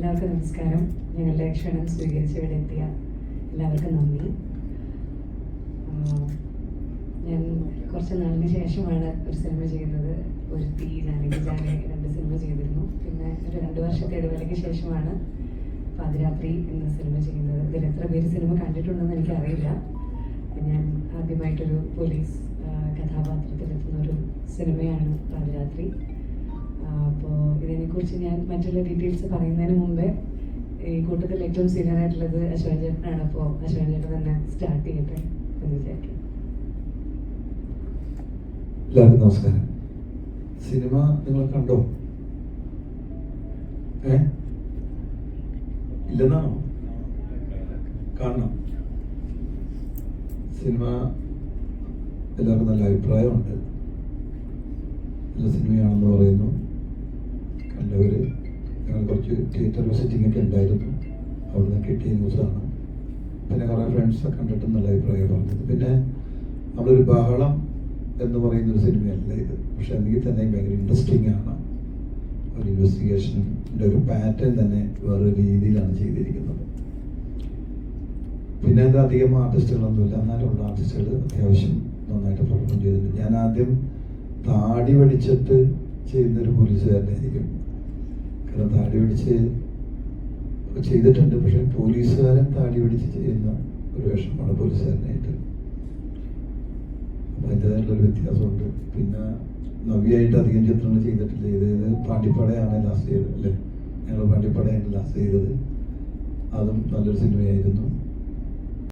എല്ലാവർക്കും നമസ്കാരം. ഞങ്ങളുടെ ക്ഷണം സ്വീകരിച്ച് ഇവിടെ എത്തിയ എല്ലാവർക്കും നന്ദി. ഞാൻ കുറച്ച് നാളിന് ശേഷമാണ് ഒരു സിനിമ ചെയ്യുന്നത് ഒരു തീ ജാനകി ജാനെ രണ്ട് സിനിമ ചെയ്തിരുന്നു. പിന്നെ ഒരു രണ്ട് വർഷത്തെ ഇടവേളയ്ക്ക് ശേഷമാണ് പാതിരാത്രി എന്ന സിനിമ ചെയ്യുന്നത്. ഇതിൽ എത്ര പേര് സിനിമ കണ്ടിട്ടുണ്ടെന്ന് എനിക്കറിയില്ല. ഞാൻ ആദ്യമായിട്ടൊരു പോലീസ് കഥാപാത്രത്തിലെത്തുന്ന ഒരു സിനിമയാണ് പാതിരാത്രി. ഇതിനെക്കുറിച്ച് ഞാൻ മറ്റുള്ള ഡീറ്റെയിൽസ് പറയുന്നതിന് മുമ്പേ ഈ കൂട്ടത്തിൽ ഏറ്റവും സീനിയർ ആയിട്ടുള്ളത് അശോകൻ ചേട്ടനാണ്. അപ്പോൾ അശോകൻ ചേട്ടൻ തന്നെ സ്റ്റാർട്ട് ചെയ്യട്ടെ എന്ന് വിചാരിക്കും എല്ലാവർക്കും നമസ്കാരം. സിനിമ നിങ്ങൾ കണ്ടോ? ഏ? ഇല്ലെന്നാണോ? കാണണം. സിനിമ എല്ലാവർക്കും നല്ല അഭിപ്രായമുണ്ട്. നല്ല സിനിമയാണെന്ന് പറയുന്നു. കണ്ടവർ ഞങ്ങൾ കുറച്ച് തിയേറ്റർ വിസിറ്റിംഗ് ഒക്കെ ഉണ്ടായിരുന്നു. അവിടുന്ന് കിട്ടിയ ന്യൂസാണ് പിന്നെ കുറേ ഫ്രണ്ട്സൊക്കെ കണ്ടിട്ട് നല്ല അഭിപ്രായം പറഞ്ഞത്. പിന്നെ നമ്മളൊരു ബഹളം എന്ന് പറയുന്ന ഒരു സിനിമയല്ല ഇത്? പക്ഷെ എനിക്ക് തന്നെ ഭയങ്കര ഇൻട്രസ്റ്റിംഗ് ആണ്. ഒരു ഇൻവെസ്റ്റിഗേഷന്റെ ഒരു പാറ്റേൺ തന്നെ വേറൊരു രീതിയിലാണ് ചെയ്തിരിക്കുന്നത്. പിന്നെ അത് അധികം ആർട്ടിസ്റ്റുകളൊന്നുമില്ല എന്നാലുള്ള ആർട്ടിസ്റ്റുകൾ അത്യാവശ്യം നന്നായിട്ട് പെർഫോം ചെയ്തിട്ടുണ്ട്. ഞാൻ ആദ്യം താടി പഠിച്ചിട്ട് ചെയ്യുന്നൊരു പോലീസുകാരനായിരിക്കും കാരണം താടി പിടിച്ച് ചെയ്തിട്ടുണ്ട്. പക്ഷെ പോലീസുകാരൻ താടി പിടിച്ച് ചെയ്യുന്ന ഒരു വേഷമാണ് പോലീസുകാരനായിട്ട്. അപ്പം അതിന്റെതായിട്ടുള്ളൊരു വ്യത്യാസമുണ്ട്. പിന്നെ നവ്യായിട്ട് അധികം ചിത്രങ്ങൾ ചെയ്തിട്ടില്ല. ചെയ്തത് പാണ്ടിപ്പടയാണ് ലാസ്റ്റ് ചെയ്തത് അല്ലേ? ഞങ്ങൾ പാണ്ടിപ്പടയാണ് ലാസ്റ്റ് ചെയ്തത്. അതും നല്ലൊരു സിനിമയായിരുന്നു.